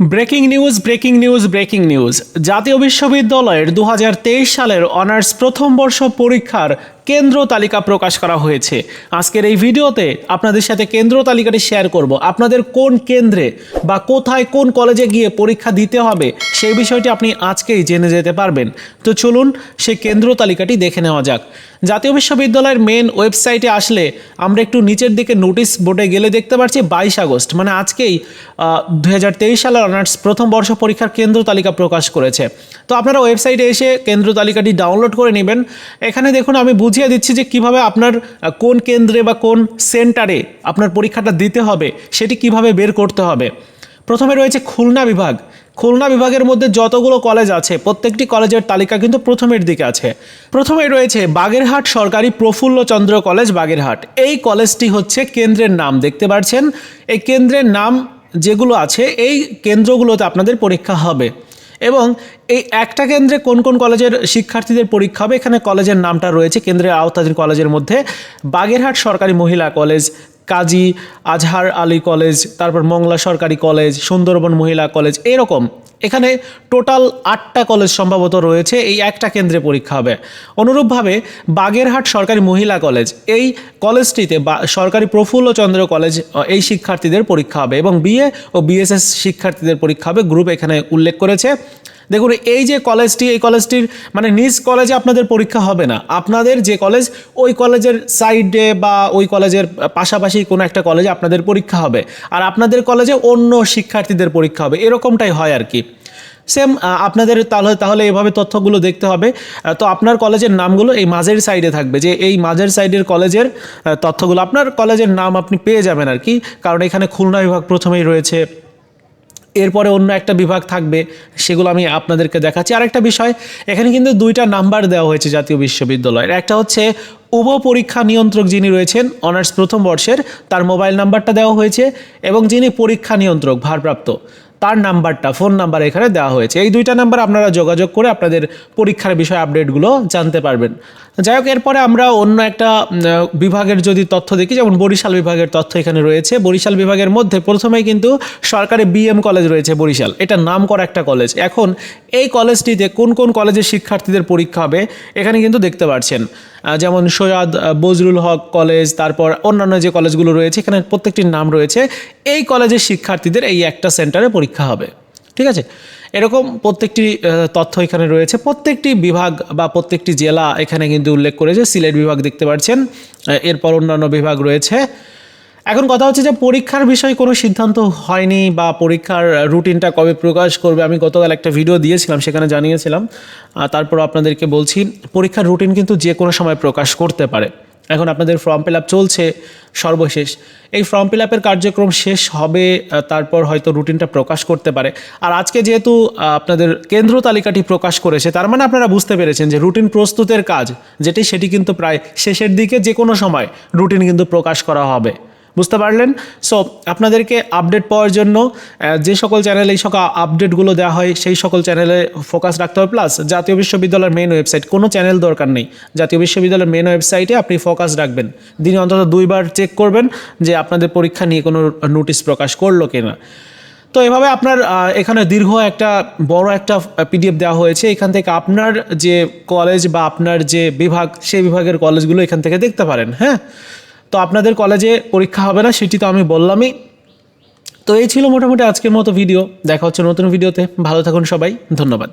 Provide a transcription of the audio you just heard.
Breaking news breaking news breaking news. জাতীয় বিশ্ববিদ্যালয়ের দু হাজার তেইশ সালের অনার্স প্রথম বর্ষ পরীক্ষার কেন্দ্র তালিকা প্রকাশ করা হয়েছে। আজকের এই ভিডিওতে আপনাদের সাথে কেন্দ্র তালিকাটি শেয়ার করব। আপনাদের কোন কেন্দ্রে বা কোথায় কোন কলেজে গিয়ে পরীক্ষা দিতে হবে সেই বিষয়টি আপনি আজকেই জেনে যেতে পারবেন। তো চলুন সেই কেন্দ্র তালিকাটি দেখে নেওয়া যাক। জাতীয় বিশ্ববিদ্যালয়ের মেন ওয়েবসাইটে আসলে আমরা একটু নিচের দিকে নোটিশ বোর্ডে গেলে দেখতে পাচ্ছি বাইশ আগস্ট। মানে আজকেই দু হাজার তেইশ সালের অনার্স প্রথম বর্ষ পরীক্ষার কেন্দ্র তালিকা প্রকাশ করেছে। তো আপনারা ওয়েবসাইটে এসে কেন্দ্র তালিকাটি ডাউনলোড করে নেবেন। এখানে দেখুন আমি বুঝিয়ে দিচ্ছি যে কীভাবে আপনার কোন কেন্দ্রে বা কোন সেন্টারে আপনার পরীক্ষাটা দিতে হবে, সেটি কীভাবে বের করতে হবে। প্রথমে রয়েছে খুলনা বিভাগ। খুলনা বিভাগের মধ্যে যতগুলো কলেজ আছে, প্রত্যেকটি কলেজের তালিকা কিন্তু প্রথমের দিকে আছে। প্রথমে রয়েছে বাগেরহাট সরকারি প্রফুল্লচন্দ্র কলেজ বাগেরহাট। এই কলেজটি হচ্ছে কেন্দ্রের নাম, দেখতে পাচ্ছেন এই কেন্দ্রের নাম যেগুলো আছে, এই কেন্দ্রগুলোতে আপনাদের পরীক্ষা হবে। এবং এই একটা কেন্দ্রে কোন কোন কলেজের শিক্ষার্থীদের পরীক্ষা হবে? এখানে কলেজের নামটা রয়েছে, কেন্দ্রের আওতাধীন কলেজের মধ্যে। বাগেরহাট সরকারি মহিলা কলেজ কাজী আজহার আলী কলেজ, তারপর মংলা সরকারি কলেজ, সুন্দরবন মহিলা কলেজ, এরকম। এখানে টোটাল আটটা কলেজ সম্ভবত রয়েছে, এই একটা কেন্দ্রে পরীক্ষা হবে। অনুরূপভাবে বাগেরহাট সরকারি মহিলা কলেজ, এই কলেজটিতে সরকারি প্রফুল্লচন্দ্র কলেজ এই শিক্ষার্থীদের পরীক্ষা হবে এবং বিএ ও বিএসএস শিক্ষার্থীদের পরীক্ষা হবে। গ্রুপ এখানে উল্লেখ করেছে। দেখুন, এই যে কলেজটি এই কলেজটির মানে নিজ কলেজে আপনাদের পরীক্ষা হবে না। আপনাদের যে কলেজ ওই কলেজের সাইডে বা ওই কলেজের পাশাপাশি কোনো একটা কলেজে আপনাদের পরীক্ষা হবে। আর আপনাদের কলেজে অন্য শিক্ষার্থীদের পরীক্ষা হবে। এরকমটাই হয় আর কি। সেম আপনাদের তাহলে তাহলে এভাবে তথ্যগুলো দেখতে হবে। তো আপনার কলেজের নামগুলো এই মাঝের সাইডে থাকবে। যে এই মাঝের সাইডের কলেজের তথ্যগুলো, আপনার কলেজের নাম আপনি পেয়ে যাবেন আর কি। কারণ এখানে খুলনা বিভাগ প্রথমেই রয়েছে। এরপরে অন্য একটা বিভাগ থাকবে, সেগুলো আমি আপনাদেরকে দেখাচ্ছি। আরেকটা বিষয়, এখানে কিন্তু দুইটা নাম্বার দেওয়া হয়েছে জাতীয় বিশ্ববিদ্যালয়ের। একটা হচ্ছে উপ পরীক্ষা নিয়ন্ত্রক যিনি রয়েছেন, অনার্স প্রথম বর্ষের, তার মোবাইল নাম্বারটা দেওয়া হয়েছে, এবং যিনি পরীক্ষা নিয়ন্ত্রক, ভারপ্রাপ্ত। তার নাম্বারটা, ফোন নাম্বার এখানে দেওয়া হয়েছে। এই দুইটা নাম্বার আপনারা যোগাযোগ করে আপনাদের পরীক্ষার বিষয়ে আপডেটগুলো জানতে পারবেন। যাই হোক, এরপরে আমরা অন্য একটা বিভাগের যদি তথ্য দেখি, যেমন বরিশাল বিভাগের তথ্য এখানে রয়েছে। বরিশাল বিভাগের মধ্যে প্রথমেই কিন্তু সরকারি বিএম কলেজ রয়েছে বরিশাল। এটা নাম করা একটা কলেজ। এখন এই কলেজটিতে কোন কোন কলেজের শিক্ষার্থীদের পরীক্ষা হবে, এখানে কিন্তু দেখতে পাচ্ছেন যেমন সৈয়দ বজরুল হক কলেজ, তারপর অন্যান্য যে কলেজগুলো রয়েছে, এখানে প্রত্যেকটির নাম রয়েছে। এই কলেজের শিক্ষার্থীদের এই একটা সেন্টারে পরীক্ষা হবে। ঠিক আছে? এরকম প্রত্যেকটি তথ্য এখানে রয়েছে। প্রত্যেকটি বিভাগ বা প্রত্যেকটি জেলা এখানে কিন্তু উল্লেখ করেছে। সিলেট বিভাগ দেখতে পাচ্ছেন। এরপর অন্যান্য বিভাগ রয়েছে। এখন কথা হচ্ছে যে পরীক্ষার বিষয়ে কোনো সিদ্ধান্ত হয়নি বা পরীক্ষার রুটিনটা কবে প্রকাশ করবে, আমি গতকাল একটা ভিডিও দিয়েছিলাম, সেখানে জানিয়েছিলাম। তারপর আপনাদেরকে বলছি, পরীক্ষার রুটিন কিন্তু যে কোনো সময় প্রকাশ করতে পারে। এখন আপনাদের ফর্ম ফিল চলছে সর্বশেষ। এই ফর্ম ফিল কার্যক্রম শেষ হবে তারপর হয়তো রুটিনটা প্রকাশ করতে পারে। আর আজকে যেহেতু আপনাদের কেন্দ্র তালিকাটি প্রকাশ করেছে, তার মানে আপনারা বুঝতে পেরেছেন যে রুটিন প্রস্তুতের কাজ, যেটি সেটি কিন্তু প্রায় শেষের দিকে যে কোনো সময় রুটিন কিন্তু প্রকাশ করা হবে। বুঝতে পারলেন? সো আপনাদেরকে আপডেট পাওয়ার জন্য যে সকল চ্যানেলে এই সকল আপডেটগুলো দেওয়া হয়, সেই সকল চ্যানেলে ফোকাস রাখতে হবে। প্লাস জাতীয় বিশ্ববিদ্যালয়ের মেন ওয়েবসাইট কোনো চ্যানেল দরকার নেই। জাতীয় বিশ্ববিদ্যালয়ের মেন ওয়েবসাইটে আপনি ফোকাস রাখবেন। দিনে অন্তত দুইবার চেক করবেন যে আপনাদের পরীক্ষা নিয়ে কোনো নোটিশ প্রকাশ করল কিনা। তো এভাবে আপনার এখানে দীর্ঘ একটা, বড় একটা পিডিএফ দেওয়া হয়েছে। এখান থেকে আপনার যে কলেজ বা আপনার যে বিভাগ, সেই বিভাগের কলেজগুলো এখান থেকে দেখতে পারেন হ্যাঁ? তো আপনাদের কলেজে পরীক্ষা হবে না, সেটি তো আমি বললামই। তো এই ছিল মোটামুটি আজকের মতো ভিডিও দেখা হচ্ছে নতুন ভিডিওতে ভালো থাকুন সবাই। ধন্যবাদ।